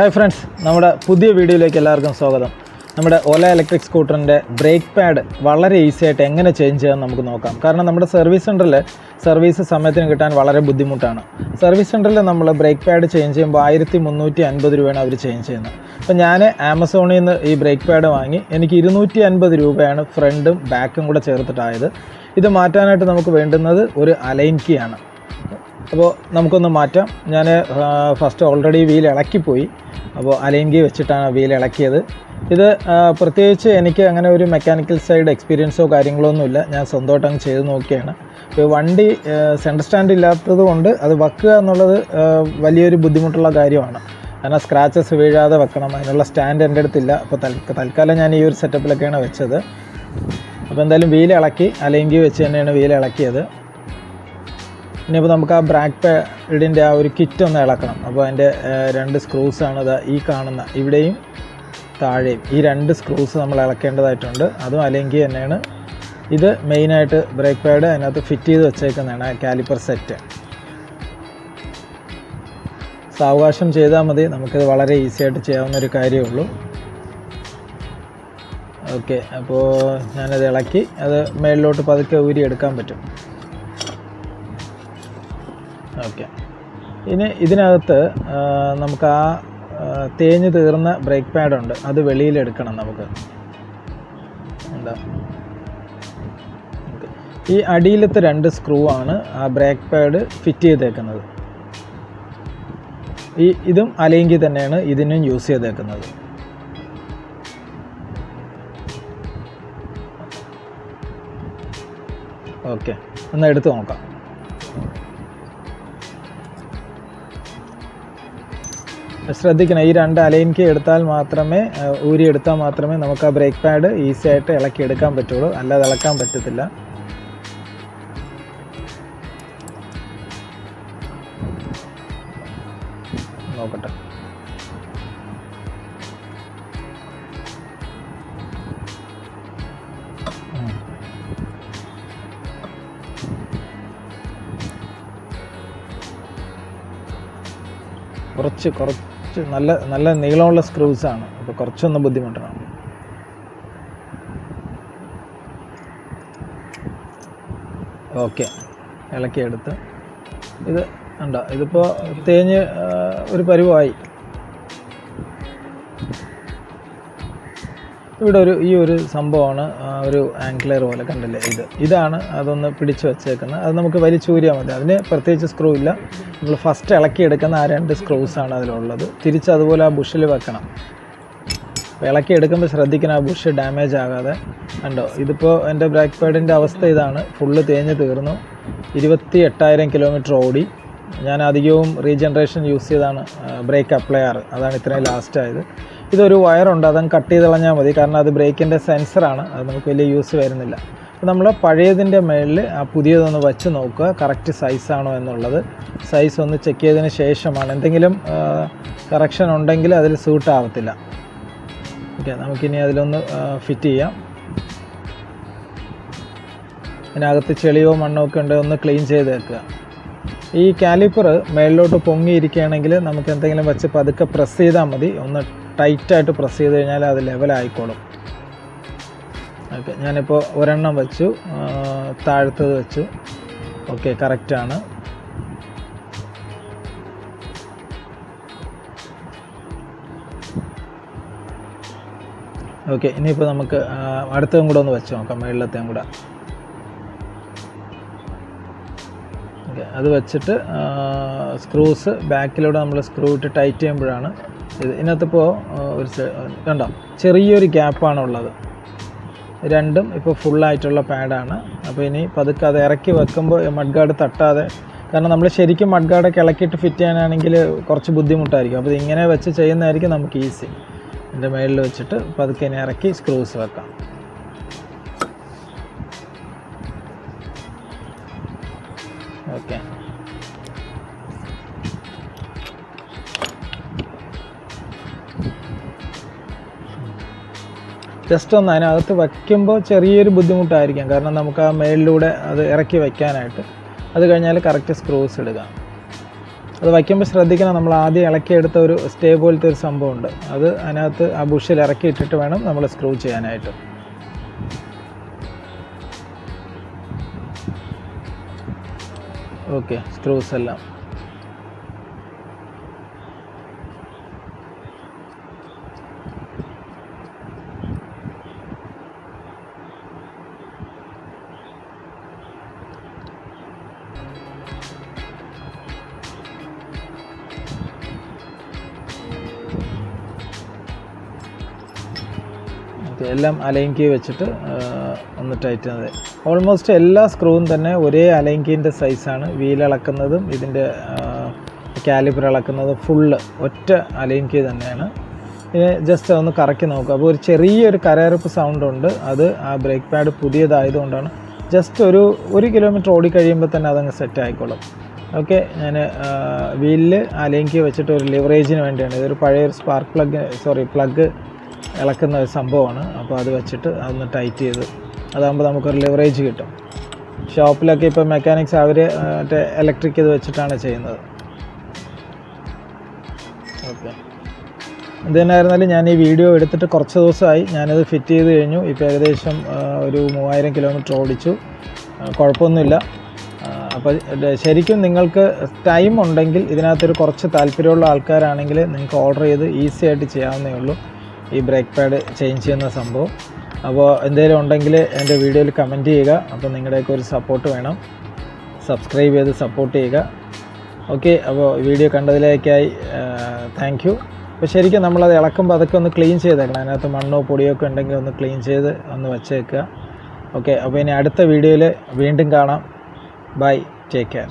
Hi friends നമ്മുടെ പുതിയ വീഡിയോയിലേക്ക് എല്ലാവർക്കും സ്വാഗതം. നമ്മുടെ ഓല ഇലക്ട്രിക് സ്കൂട്ടറിന്റെ ബ്രേക്ക് പാഡ് വളരെ ഈസി ആയിട്ട് എങ്ങനെ ചേഞ്ച് ചെയ്യാമെന്ന് നമുക്ക് നോക്കാം. കാരണം നമ്മുടെ സർവീസ് സെന്ററിൽ സർവീസ് സമയത്തിന് കിട്ടാൻ വളരെ ബുദ്ധിമുട്ടാണ്. സർവീസ് സെന്ററിൽ നമ്മൾ ബ്രേക്ക് പാഡ് ചേഞ്ച് ചെയ്യുമ്പോൾ ആയിരത്തി മുന്നൂറ്റി അൻപത് രൂപയാണ് അവർ ചേഞ്ച് ചെയ്യുന്നത്. അപ്പോൾ ഞാൻ ആമസോണിൽ നിന്ന് ഈ ബ്രേക്ക് പാഡ് വാങ്ങി എനിക്ക് ഇരുന്നൂറ്റി അൻപത് രൂപയാണ് ഫ്രണ്ടും ബാക്കും കൂടെ ചേർത്തിട്ടായത്. ഇത് മാറ്റാനായിട്ട് നമുക്ക് വേണ്ടുന്നത് ഒരു അലൈൻ കീ ആണ്. അപ്പോൾ നമുക്കൊന്ന് മാറ്റാം. ഞാൻ ഫസ്റ്റ് ഓൾറെഡി വീൽ ഇളക്കിപ്പോയി. അപ്പോൾ അലൈൻകി വെച്ചിട്ടാണ് വീൽ ഇളക്കിയത്. ഇത് പ്രത്യേകിച്ച് എനിക്ക് അങ്ങനെ ഒരു മെക്കാനിക്കൽ സൈഡ് എക്സ്പീരിയൻസോ കാര്യങ്ങളോ ഒന്നുമില്ല. ഞാൻ സ്വന്തമായിട്ട് അങ്ങ് ചെയ്ത് നോക്കിയാണ്. വണ്ടി സെന്റർ സ്റ്റാൻഡ് ഇല്ലാത്തത് കൊണ്ട് അത് വെക്കുക എന്നുള്ളത് വലിയൊരു ബുദ്ധിമുട്ടുള്ള കാര്യമാണ്. കാരണം സ്ക്രാച്ചസ് വീഴാതെ വെക്കണം. അതിനുള്ള സ്റ്റാൻഡ് എന്റെ അടുത്തില്ല. അപ്പോൾ തൽക്കാലം ഞാൻ ഈ ഒരു സെറ്റപ്പിലൊക്കെയാണ് വെച്ചത്. അപ്പോൾ എന്തായാലും വീൽ ഇളക്കി അലൈൻകി വെച്ച് തന്നെയാണ് വീൽ ഇളക്കിയത്. ഇനിയിപ്പോൾ നമുക്ക് ആ ബ്രാക്ക് പാഡിന്റെ ആ ഒരു കിറ്റ് ഒന്ന് ഇളക്കണം. അപ്പോൾ അതിന്റെ രണ്ട് സ്ക്രൂസാണ് ഇത് ഈ കാണുന്ന ഇവിടെയും താഴെയും. ഈ രണ്ട് സ്ക്രൂസ് നമ്മൾ ഇളക്കേണ്ടതായിട്ടുണ്ട്. അതും അല്ലെങ്കിൽ തന്നെയാണ്. ഇത് മെയിനായിട്ട് ബ്രേക്ക് പാഡ് അതിനകത്ത് ഫിറ്റ് ചെയ്ത് വെച്ചേക്കുന്നതാണ് ആ കാലിപ്പർ സെറ്റ് സാവകാശം ചെയ്താൽ മതി. നമുക്കിത് വളരെ ഈസി ആയിട്ട് ചെയ്യാവുന്ന ഒരു കാര്യമേ ഉള്ളൂ. ഓക്കെ അപ്പോൾ ഞാനത് ഇളക്കി അത് മേളിലോട്ട് പതുക്കെ ഊരി എടുക്കാൻ പറ്റും. ഓക്കെ. ഇനി ഇതിനകത്ത് നമുക്ക് ആ തേഞ്ഞ് തീർന്ന ബ്രേക്ക് പാഡുണ്ട് അത് വെളിയിലെടുക്കണം നമുക്ക്. എന്താ? ഈ അടിയിലത്തെ രണ്ട് സ്ക്രൂ ആണ് ആ ബ്രേക്ക് പാഡ് ഫിറ്റ് ചെയ്തേക്കുന്നത്. ഈ ഇതും അലൈങ്കി തന്നെയാണ് ഇതിനും യൂസ് ചെയ്തേക്കുന്നത്. ഓക്കെ. ഒന്ന് എടുത്ത് നോക്കാം. ശ്രദ്ധിക്കണം. ഈ രണ്ട് അലൈൻ കീ എടുത്താൽ മാത്രമേ ആ, ഊരി എടുത്താൽ മാത്രമേ നമുക്ക് ആ ബ്രേക്ക് പാഡ് ഈസി ആയിട്ട് ഇളക്കി എടുക്കാൻ പറ്റുള്ളൂ. അല്ലാതെ ഇളക്കാൻ പറ്റത്തില്ല. നോക്കട്ടെ. കുറച്ച് കുറച്ച് കുറച്ച് നല്ല നല്ല നീളമുള്ള സ്ക്രൂസ് ആണ്. അപ്പോൾ കുറച്ചൊന്ന് ബുദ്ധിമുട്ടാണ്. ഓക്കെ. ഇളക്കിയെടുത്ത്. ഇത് ഉണ്ടോ ഇതിപ്പോൾ തേഞ്ഞ് ഒരു പരുവമായി ഇവിടെ ഒരു ഈ ഒരു സംഭവമാണ് ഒരു ആംഗ്ലർ പോലെ കണ്ടില്ലേ ഇത്. ഇതാണ് അതൊന്ന് പിടിച്ചു വെച്ചേക്കുന്നത്. അത് നമുക്ക് വലിച്ചൂരിയാൽ മതി. അതിന് പ്രത്യേകിച്ച് സ്ക്രൂ ഇല്ല. നമ്മൾ ഫസ്റ്റ് ഇളക്കിയെടുക്കുന്ന ആ രണ്ട് സ്ക്രൂസാണ് അതിലുള്ളത്. തിരിച്ച് അതുപോലെ ആ ബുഷിൽ വെക്കണം. ഇളക്കി എടുക്കുമ്പോൾ ശ്രദ്ധിക്കണം ആ ബുഷ് ഡാമേജ് ആകാതെ. കണ്ടോ? ഇതിപ്പോൾ എന്റെ ബ്രേക്ക് പാഡിന്റെ അവസ്ഥ ഇതാണ്. ഫുള്ള് തേഞ്ഞ് തീർന്നു. ഇരുപത്തി എട്ടായിരം കിലോമീറ്റർ ഓടി. ഞാൻ അധികവും റീജനറേഷൻ യൂസ് ചെയ്താണ് ബ്രേക്ക് അപ്ലൈ ആറ് അതാണ് ഇത്രയും ലാസ്റ്റ് ആയത്. ഇതൊരു വയറുണ്ട് അതങ്ങ് കട്ട് ചെയ്ത് കളഞ്ഞാൽ മതി. കാരണം അത് ബ്രേക്കിന്റെ സെൻസറാണ് അത് നമുക്ക് വലിയ യൂസ് വരുന്നില്ല. അപ്പോൾ നമ്മൾ പഴയതിന്റെ മേളിൽ ആ പുതിയതൊന്ന് വെച്ച് നോക്കുക കറക്റ്റ് സൈസാണോ എന്നുള്ളത്. സൈസ് ഒന്ന് ചെക്ക് ചെയ്തതിന് ശേഷമാണ്. എന്തെങ്കിലും കറക്ഷൻ ഉണ്ടെങ്കിൽ അതിൽ സൂട്ട് ആവത്തില്ല. ഓക്കെ നമുക്കിനി അതിലൊന്ന് ഫിറ്റ് ചെയ്യാം. അതിനകത്ത് ചെളിയോ മണ്ണോ ഒക്കെ ഉണ്ടെങ്കിൽ ഒന്ന് ക്ലീൻ ചെയ്ത് വെക്കുക. ഈ കാലിപ്പർ മേളിലോട്ട് പൊങ്ങിയിരിക്കുകയാണെങ്കിൽ നമുക്ക് എന്തെങ്കിലും വെച്ച് പതുക്കെ പ്രസ് ചെയ്താൽ മതി. ഒന്ന് ടൈറ്റായിട്ട് പ്രസ് ചെയ്ത് കഴിഞ്ഞാൽ അത് ലെവലായിക്കോളും. ഓക്കെ ഞാനിപ്പോൾ ഒരെണ്ണം വെച്ചു. താഴ്ത്തത് വെച്ചു. ഓക്കെ കറക്റ്റാണ് ഓക്കെ ഇനിയിപ്പോൾ നമുക്ക് അടുത്തതും കൂടെ ഒന്ന് വെച്ച് നോക്കാം മേളിലത്തെയും കൂടെ. ഓക്കെ അത് വെച്ചിട്ട് സ്ക്രൂസ് ബാക്കിലൂടെ നമ്മൾ സ്ക്രൂ ഇട്ട് ടൈറ്റ് ചെയ്യുമ്പോഴാണ് ഇതിനകത്തിപ്പോൾ ഒരു കണ്ടോ? ചെറിയൊരു ഗ്യാപ്പാണ് ഉള്ളത് രണ്ടും ഇപ്പോൾ ഫുള്ളായിട്ടുള്ള പാഡാണ്. അപ്പോൾ ഇനി പതുക്കെ അത് ഇറക്കി വെക്കുമ്പോൾ മഡ്ഗാർഡ് തട്ടാതെ കാരണം നമ്മൾ ശരിക്കും മഡ്ഗാർഡ് കിളക്കിയിട്ട് ഫിറ്റ് ചെയ്യാനാണെങ്കിൽ കുറച്ച് ബുദ്ധിമുട്ടായിരിക്കും. അപ്പോൾ ഇങ്ങനെ വെച്ച് ചെയ്യുന്നതായിരിക്കും നമുക്ക് ഈസി. ഇതിന്റെ മേളിൽ വെച്ചിട്ട് പതുക്കെ ഇനി ഇറക്കി സ്ക്രൂസ് വെക്കാം. ഓക്കെ. ജസ്റ്റ് ഒന്ന് അതിനകത്ത് വയ്ക്കുമ്പോൾ ചെറിയൊരു ബുദ്ധിമുട്ടായിരിക്കാം. കാരണം നമുക്ക് ആ മേളിലൂടെ അത് ഇറക്കി വയ്ക്കാനായിട്ട്. അത് കഴിഞ്ഞാൽ കറക്റ്റ് സ്ക്രൂസ് ഇടുക. അത് വയ്ക്കുമ്പോൾ ശ്രദ്ധിക്കണം നമ്മൾ ആദ്യം ഇളക്കിയെടുത്ത ഒരു സ്റ്റേ പോലത്തെ ഒരു സംഭവമുണ്ട്. അത് അതിനകത്ത് ആ ബുഷിൽ ഇറക്കി ഇട്ടിട്ട് വേണം നമ്മൾ സ്ക്രൂ ചെയ്യാനായിട്ട്. ഓക്കെ സ്ക്രൂസ് എല്ലാം. ഓക്കെ എല്ലാം അലൈൻ കീ വെച്ചിട്ട് ഒന്ന് ടൈറ്റ് ചെയ്ത് ഓൾമോസ്റ്റ് എല്ലാ സ്ക്രൂവും തന്നെ ഒരേ അലൈൻ കീന്റെ സൈസാണ് വീലിളക്കുന്നതും ഇതിന്റെ കാലിബർ ഇളക്കുന്നതും ഫുള്ള് ഒറ്റ അലൈൻ കീ തന്നെയാണ്. ഇത് ജസ്റ്റ് ഒന്ന് കറക്കി നോക്കുക. അപ്പോൾ ഒരു ചെറിയൊരു കരയറുപ്പ് സൗണ്ട് ഉണ്ട്. അത് ആ ബ്രേക്ക് പാഡ് പുതിയതായതുകൊണ്ടാണ്. ജസ്റ്റ് ഒരു ഒരു കിലോമീറ്റർ ഓടിക്കഴിയുമ്പോൾ തന്നെ അതങ്ങ് സെറ്റ് ആയിക്കോളും. ഓക്കെ ഞാൻ വീലിൽ അലൈൻ കീ വെച്ചിട്ട് ഒരു ലിവറേജിന് വേണ്ടിയാണ്. ഇതൊരു പഴയൊരു സ്പാർക്ക് പ്ലഗ് സോറി പ്ലഗ് ഇളക്കുന്ന ഒരു സംഭവമാണ്. അപ്പോൾ അത് വെച്ചിട്ട് അതൊന്ന് ടൈറ്റ് ചെയ്ത് അതാകുമ്പോൾ നമുക്കൊരു ലിവറേജ് കിട്ടും. ഷോപ്പിലൊക്കെ ഇപ്പോൾ മെക്കാനിക്സ് അവർ മറ്റേ ഇലക്ട്രിക് ഇത് വെച്ചിട്ടാണ് ചെയ്യുന്നത്. ഓക്കെ എന്തിനായിരുന്നാലും ഞാൻ ഈ വീഡിയോ എടുത്തിട്ട് കുറച്ച് ദിവസമായി ഞാനത് ഫിറ്റ് ചെയ്ത് കഴിഞ്ഞു. ഇപ്പോൾ ഏകദേശം ഒരു മൂവായിരം കിലോമീറ്റർ ഓടിച്ചു. കുഴപ്പമൊന്നുമില്ല. അപ്പോൾ ശരിക്കും നിങ്ങൾക്ക് ടൈം ഉണ്ടെങ്കിൽ ഇതിനകത്തൊരു കുറച്ച് താല്പര്യമുള്ള ആൾക്കാരാണെങ്കിൽ നിങ്ങൾക്ക് ഓർഡർ ചെയ്ത് ഈസി ആയിട്ട് ചെയ്യാവുന്നേ ഉള്ളൂ. ഈ ബ്രേക്ക് പാഡ് ചേഞ്ച് ചെയ്യുന്ന സംഭവം. അപ്പോൾ എന്തെങ്കിലും ഉണ്ടെങ്കിൽ എന്റെ വീഡിയോയിൽ കമന്റ് ചെയ്യുക. അപ്പോൾ നിങ്ങളുടെയൊക്കെ ഒരു സപ്പോർട്ട് വേണം. സബ്സ്ക്രൈബ് ചെയ്ത് സപ്പോർട്ട് ചെയ്യുക. ഓക്കെ അപ്പോൾ വീഡിയോ കണ്ടതിലേക്കായി താങ്ക് യു അപ്പോൾ ശരിക്കും നമ്മളത് ഇളക്കുമ്പോൾ അതൊക്കെ ഒന്ന് ക്ലീൻ ചെയ്തേക്കണം. അതിനകത്ത് മണ്ണോ പൊടിയോ ഒക്കെ ഉണ്ടെങ്കിൽ ഒന്ന് ക്ലീൻ ചെയ്ത് ഒന്ന് വെച്ചേക്കുക. ഓക്കെ അപ്പോൾ ഇനി അടുത്ത വീഡിയോയിൽ വീണ്ടും കാണാം. Bye take care